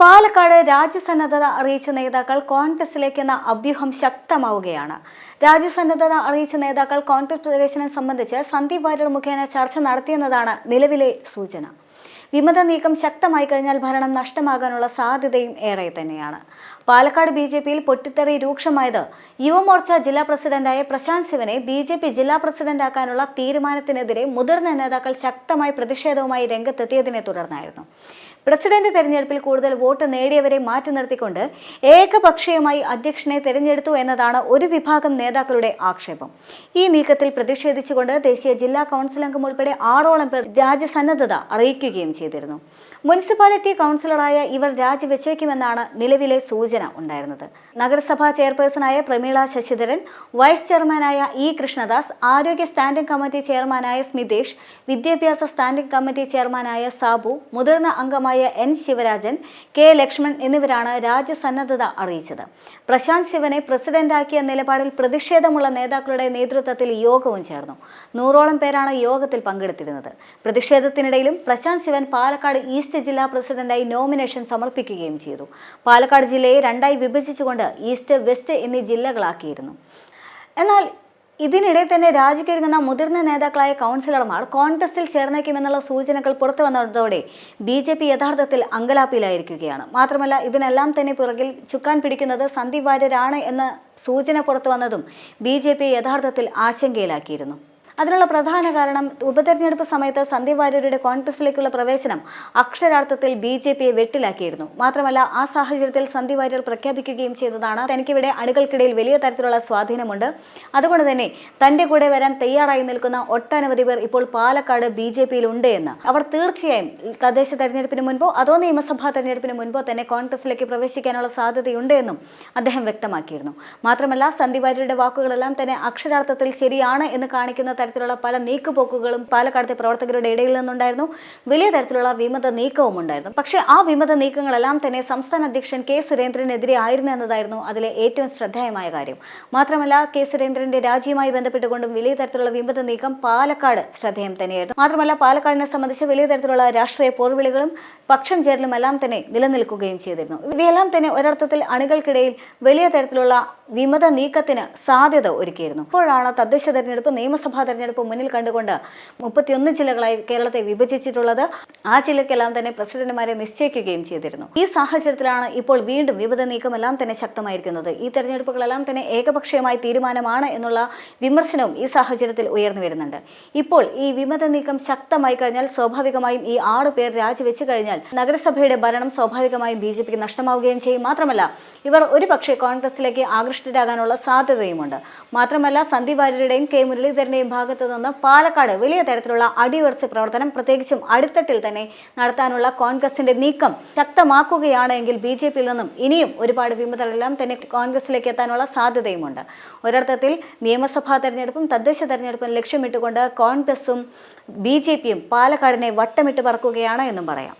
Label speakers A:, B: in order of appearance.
A: പാലക്കാട് രാജ്യസന്നദ്ധത അറിയിച്ച നേതാക്കൾ കോൺഗ്രസിലേക്കെന്ന അഭ്യൂഹം ശക്തമാവുകയാണ്. രാജ്യസന്നദ്ധത അറിയിച്ച നേതാക്കൾ കോൺഗ്രസ് പ്രവേശനം സംബന്ധിച്ച് സന്ദീപ് വാര്യർ മുഖേന ചർച്ച നടത്തിയെന്നതാണ് നിലവിലെ സൂചന. വിമത നീക്കം ശക്തമായി കഴിഞ്ഞാൽ ഭരണം നഷ്ടമാകാനുള്ള സാധ്യതയും ഏറെ തന്നെയാണ്. പാലക്കാട് ബി ജെ പിയിൽ പൊട്ടിത്തെറി രൂക്ഷമായത് യുവമോർച്ച ജില്ലാ പ്രസിഡന്റായ പ്രശാന്ത് ശിവനെ ബി ജെ പി ജില്ലാ പ്രസിഡന്റാക്കാനുള്ള തീരുമാനത്തിനെതിരെ മുതിർന്ന നേതാക്കൾ ശക്തമായി പ്രതിഷേധവുമായി രംഗത്തെത്തിയതിനെ തുടർന്നായിരുന്നു. പ്രസിഡന്റ് തെരഞ്ഞെടുപ്പിൽ കൂടുതൽ വോട്ട് നേടിയവരെ മാറ്റി നിർത്തിക്കൊണ്ട് ഏകപക്ഷീയമായി അധ്യക്ഷനെ തെരഞ്ഞെടുത്തു എന്നതാണ് ഒരു വിഭാഗം നേതാക്കളുടെ ആക്ഷേപം. ഈ നീക്കത്തിൽ പ്രതിഷേധിച്ചുകൊണ്ട് ദേശീയ ജില്ലാ കൗൺസിൽ അംഗം ഉൾപ്പെടെ ആറോളം പേർ രാജ്യസന്നദ്ധത അറിയിക്കുകയും ചെയ്തിരുന്നു. മുനിസിപ്പാലിറ്റി കൗൺസിലറായ ഇവർ രാജിവെച്ചേക്കുമെന്നാണ് നിലവിലെ സൂചന ഉണ്ടായിരുന്നത്. നഗരസഭാ ചെയർപേഴ്സണായ പ്രമീള ശശിധരൻ വൈസ് ചെയർമാനായ ഇ കൃഷ്ണദാസ് ആരോഗ്യ സ്റ്റാൻഡിംഗ് കമ്മിറ്റി ചെയർമാനായ സ്മിതേഷ് വിദ്യാഭ്യാസ സ്റ്റാൻഡിംഗ് കമ്മിറ്റി ചെയർമാനായ സാബു മുതിർന്ന അംഗമായ എൻ ശിവരാജൻ കെ ലക്ഷ്മൺ എന്നിവരാണ് രാജ്യസന്നദ്ധത അറിയിച്ചത്. പ്രശാന്ത് ശിവനെ പ്രസിഡന്റാക്കിയ നിലപാടിൽ പ്രതിഷേധമുള്ള നേതാക്കളുടെ നേതൃത്വത്തിൽ യോഗവും ചേർന്നു. നൂറോളം പേരാണ് യോഗത്തിൽ പങ്കെടുത്തിരുന്നത്. പ്രതിഷേധത്തിനിടയിലും പ്രശാന്ത് ശിവൻ പാലക്കാട് ഈസ്റ്റ് ജില്ലാ പ്രസിഡന്റായി നോമിനേഷൻ സമർപ്പിക്കുകയും ചെയ്തു. പാലക്കാട് ജില്ലയെ രണ്ടായി വിഭജിച്ചുകൊണ്ട് ഈസ്റ്റ് വെസ്റ്റ് എന്നീ ജില്ലകളാക്കിയിരുന്നു. എന്നാൽ ഇതിനിടെ തന്നെ രാജിക്കൊരുങ്ങുന്ന മുതിർന്ന നേതാക്കളായ കൗൺസിലർമാർ കോൺഗ്രസിൽ ചേർന്നേക്കുമെന്നുള്ള സൂചനകൾ പുറത്തു വന്നതോടെ ബി ജെ പി യഥാർത്ഥത്തിൽ അങ്കലാപ്പിലായിരിക്കുകയാണ് മാത്രമല്ല ഇതിനെല്ലാം തന്നെ പുറകിൽ ചുക്കാൻ പിടിക്കുന്നത് സന്ദീപ് വാര്യരാണ് എന്ന സൂചന പുറത്തു വന്നതും ബി ജെ പി യഥാർത്ഥത്തിൽ ആശങ്കയിലാക്കിയിരുന്നു. അതിനുള്ള പ്രധാന കാരണം ഉപതെരഞ്ഞെടുപ്പ് സമയത്ത് സന്ദീപ് വാര്യരുടെ കോൺഗ്രസിലേക്കുള്ള പ്രവേശനം അക്ഷരാർത്ഥത്തിൽ ബി ജെ പിയെ വെട്ടിലാക്കിയിരുന്നു. മാത്രമല്ല ആ സാഹചര്യത്തിൽ സന്ദീപ് വാര്യർ പ്രഖ്യാപിക്കുകയും ചെയ്തതാണ്. തനിക്കിവിടെ അണികൾക്കിടയിൽ വലിയ തരത്തിലുള്ള സ്വാധീനമുണ്ട്. അതുകൊണ്ട് തന്നെ തന്റെ കൂടെ വരാൻ തയ്യാറായി നിൽക്കുന്ന ഒട്ടനവധി പേർ ഇപ്പോൾ പാലക്കാട് ബി ജെ പിയിൽ ഉണ്ട് എന്ന് അവർ തീർച്ചയായും തദ്ദേശ തെരഞ്ഞെടുപ്പിന് മുൻപോ അതോ നിയമസഭാ തെരഞ്ഞെടുപ്പിന് മുൻപോ തന്നെ കോൺഗ്രസിലേക്ക് പ്രവേശിക്കാനുള്ള സാധ്യതയുണ്ട് എന്നും അദ്ദേഹം വ്യക്തമാക്കിയിരുന്നു. മാത്രമല്ല സന്ദീപ് വാര്യരുടെ വാക്കുകളെല്ലാം തന്നെ അക്ഷരാർത്ഥത്തിൽ ശരിയാണ് എന്ന് കാണിക്കുന്ന തരത്തിലുള്ള പല നീക്കുപോക്കുകളും പാലക്കാടത്തെ പ്രവർത്തകരുടെ ഇടയിൽ നിന്നുണ്ടായിരുന്നു. വലിയ തരത്തിലുള്ള വിമത നീക്കവും ഉണ്ടായിരുന്നു. പക്ഷേ ആ വിമത നീക്കങ്ങളെല്ലാം തന്നെ സംസ്ഥാന അധ്യക്ഷൻ കെ സുരേന്ദ്രനെതിരെ ആയിരുന്നു എന്നതായിരുന്നു അതിലെ ഏറ്റവും ശ്രദ്ധേയമായ കാര്യം. മാത്രമല്ല കെ സുരേന്ദ്രന്റെ രാജിയുമായി ബന്ധപ്പെട്ടുകൊണ്ടും വലിയ തരത്തിലുള്ള വിമത നീക്കം പാലക്കാട് ശ്രദ്ധേയം തന്നെയായിരുന്നു. മാത്രമല്ല പാലക്കാടിനെ സംബന്ധിച്ച് വലിയ തരത്തിലുള്ള രാഷ്ട്രീയ പോർവിളികളും പക്ഷം ചേരലും എല്ലാം തന്നെ നിലനിൽക്കുകയും ചെയ്തിരുന്നു. ഇവയെല്ലാം തന്നെ ഒരർത്ഥത്തിൽ അണികൾക്കിടയിൽ വലിയ തരത്തിലുള്ള വിമത നീക്കത്തിന് സാധ്യത ഒരുക്കിയിരുന്നു. ഇപ്പോഴാണ് തദ്ദേശ തെരഞ്ഞെടുപ്പ് നിയമസഭാ തെരഞ്ഞെടുപ്പ് മുന്നിൽ കണ്ടുകൊണ്ട് മുപ്പത്തിയൊന്ന് ജില്ലകളായി കേരളത്തെ വിഭജിച്ചിട്ടുള്ളത്. ആ ജില്ലക്കെല്ലാം തന്നെ പ്രസിഡന്റുമാരെ നിശ്ചയിക്കുകയും ചെയ്തിരുന്നു. ഈ സാഹചര്യത്തിലാണ് ഇപ്പോൾ വീണ്ടും വിമത നീക്കമെല്ലാം തന്നെ ശക്തമായിരിക്കുന്നത്. ഈ തെരഞ്ഞെടുപ്പുകളെല്ലാം തന്നെ ഏകപക്ഷീയമായ തീരുമാനമാണ് എന്നുള്ള വിമർശനവും ഈ സാഹചര്യത്തിൽ ഉയർന്നു വരുന്നുണ്ട്. ഇപ്പോൾ ഈ വിമത നീക്കം ശക്തമായി കഴിഞ്ഞാൽ സ്വാഭാവികമായും ഈ ആറ് പേർ രാജിവെച്ച് കഴിഞ്ഞാൽ നഗരസഭയുടെ ഭരണം സ്വാഭാവികമായും ബി നഷ്ടമാവുകയും ചെയ്യും. മാത്രമല്ല ഇവർ ഒരുപക്ഷെ കോൺഗ്രസിലേക്ക് ആകൃഷ്ടരാകാനുള്ള സാധ്യതയുമുണ്ട്. മാത്രമല്ല സന്ദീപ് വാര്യരുടെയും കെ. മുരളീധരന്റെയും ഭാഗത്തു നിന്ന് പാലക്കാട് വലിയ തരത്തിലുള്ള അടിയുറച്ച പ്രവർത്തനം പ്രത്യേകിച്ചും അടിത്തട്ടിൽ തന്നെ നടത്താനുള്ള കോൺഗ്രസിന്റെ നീക്കം ശക്തമാക്കുകയാണ് എങ്കിൽ ബി ജെ പിയിൽ നിന്നും ഇനിയും ഒരുപാട് വിമതരെല്ലാം തന്നെ കോൺഗ്രസിലേക്ക് എത്താനുള്ള സാധ്യതയുമുണ്ട്. ഒരർത്ഥത്തിൽ നിയമസഭാ തെരഞ്ഞെടുപ്പും തദ്ദേശ തെരഞ്ഞെടുപ്പും ലക്ഷ്യമിട്ടുകൊണ്ട് കോൺഗ്രസും ബി ജെ പിയും പാലക്കാടിനെ വട്ടമിട്ട് പറക്കുകയാണ് എന്നും പറയാം.